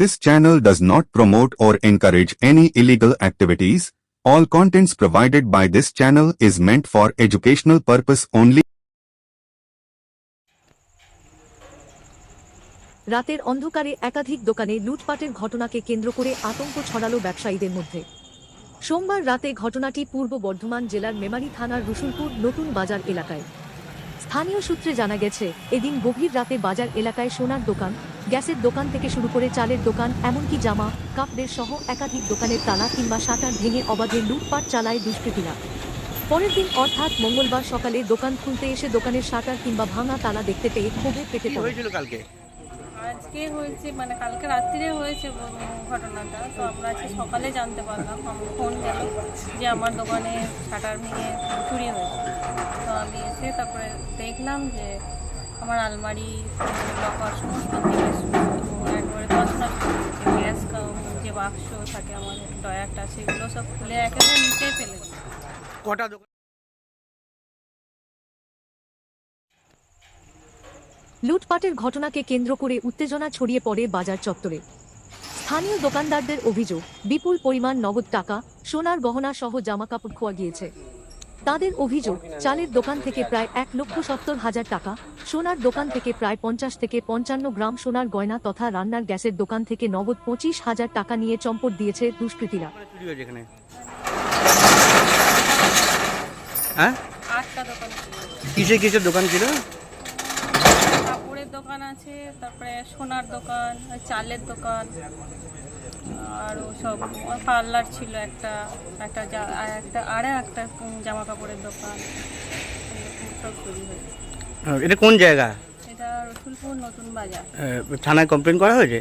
This channel does not promote or encourage any illegal activities. All contents provided by this channel is meant for educational purpose only. রাতের অন্ধকারে একাধিক দোকানে লুটপাটের ঘটনাকে কেন্দ্র করে আতঙ্ক ছড়ালো ব্যবসায়ীদের মধ্যে সোমবার রাতে ঘটনাটি পূর্ব বর্ধমান জেলার মেমারি থানার রসুলপুর নতুন বাজার এলাকায় স্থানীয় সূত্রে জানা গেছে, এদিন গভীর রাতে বাজার এলাকায় সোনার দোকান গ্যাসের দোকান থেকে শুরু করে চালের দোকান এমনকি জামা কাপড়ের সহ একাধিক দোকানের তালা কিংবা শাটার ভেঙে অবাধে লুটপাট চালায় দুষ্কৃতীরা। পরের দিন অর্থাৎ মঙ্গলবার সকালে দোকান খুলতে এসে দোকানের শাটার কিংবা ভাঙা তালা দেখতে পেয়ে ক্ষোভে পেটে পড়ে। হয়েছিল কালকে? আজকে হয়েছে মানে কালকে রাত্রিরে হয়েছে ঘটনাটা। তো আমরা আজকে সকালে জানতে পারলাম আমার ফোন গেল যে আমার দোকানে শাটার ভেঙে চুরি হয়েছে। তো আমি এসে তারপরে দেখলাম যে আমার আলমারি লকার সমস্ত একবারে তছনছ গ্যাস যে বাক্স থাকে আমার ডয়ারটা সেগুলো সব খুলে একেবারে নিচে ফেলে। কটা লুটপাটের ঘটনাকে কেন্দ্র করে উত্তেজনা ছড়িয়ে পড়ে বাজার চত্বরে। স্থানীয় দোকানদারদের অভিযোগ বিপুল পরিমাণ নগদ টাকা সোনার গহনা সহ জামাকাপড় খোয়া গিয়েছে। তাদের অভিযোগ চালের দোকান থেকে প্রায় এক লক্ষ সত্তর হাজার টাকা সোনার দোকান থেকে প্রায় পঞ্চাশ থেকে পঞ্চান্ন গ্রাম সোনার গয়না তথা রান্নার গ্যাসের দোকান থেকে নগদ পঁচিশ হাজার টাকা নিয়ে চম্পট দিয়েছে দুষ্কৃতীরা। হ্যাঁ? আটটা দোকান কিসের দোকান ছিল? কাপড়ের দোকান আছে তারপরে সোনার দোকান চালের দোকান। আর সব পার্লার ছিল একটা একটা আর একটা আরে একটা জামা কাপড়ের দোকান। সব চুরি হয়েছে। এটা কোন জায়গা? এটা রসুলপুর নতুন বাজার। থানায় কমপ্লেন করা হয়েছে?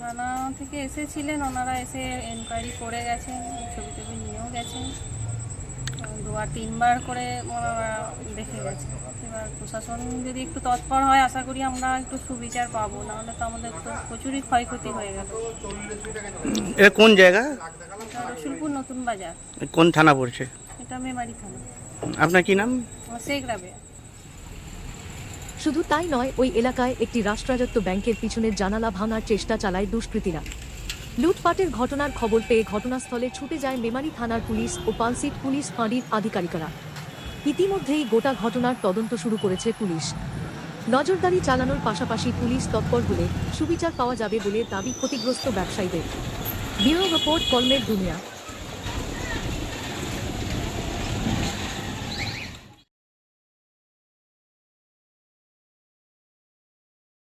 থানা থেকে এসেছিলেন ওনারা এসে এনকোয়ারি করে গেছেন ছবি টবি নিয়েও গেছেন। দু আর তিনবার করে দেখে গেছে। এবার প্রশাসন যদি একটু তৎপর হয় আশা করি আমরা একটু সুবিচার পাবো। নাহলে তো আমাদের তো প্রচুরই ক্ষয়ক্ষতি হয়ে গেল। এটা কোন জায়গা? রসুলপুর নতুন বাজার। কোন থানা পড়ছে? এটা মেমারি থানা। আপনার কি নাম? শেখ রাবে শুধু তাই নয় ওই এলাকায় একটি রাষ্ট্রায়ত্ত ব্যাংকের পিছনের জানালা ভাঙার চেষ্টা চালায় দুষ্কৃতীরা। লুটপাটের ঘটনার খবর পেয়ে ঘটনাস্থলে ছুটে যায় মেমারি থানার পুলিশ ও পালসিট পুলিশ ফাঁড়ির আধিকারিকরা। ইতিমধ্যেই গোটা ঘটনার তদন্ত শুরু করেছে পুলিশ। নজরদারি চালানোর পাশাপাশি পুলিশ তৎপর হলে সুবিচার পাওয়া যাবে বলে দাবি ক্ষতিগ্রস্ত ব্যবসায়ীদের। ব্যুরো রিপোর্ট কলমের দুনিয়া।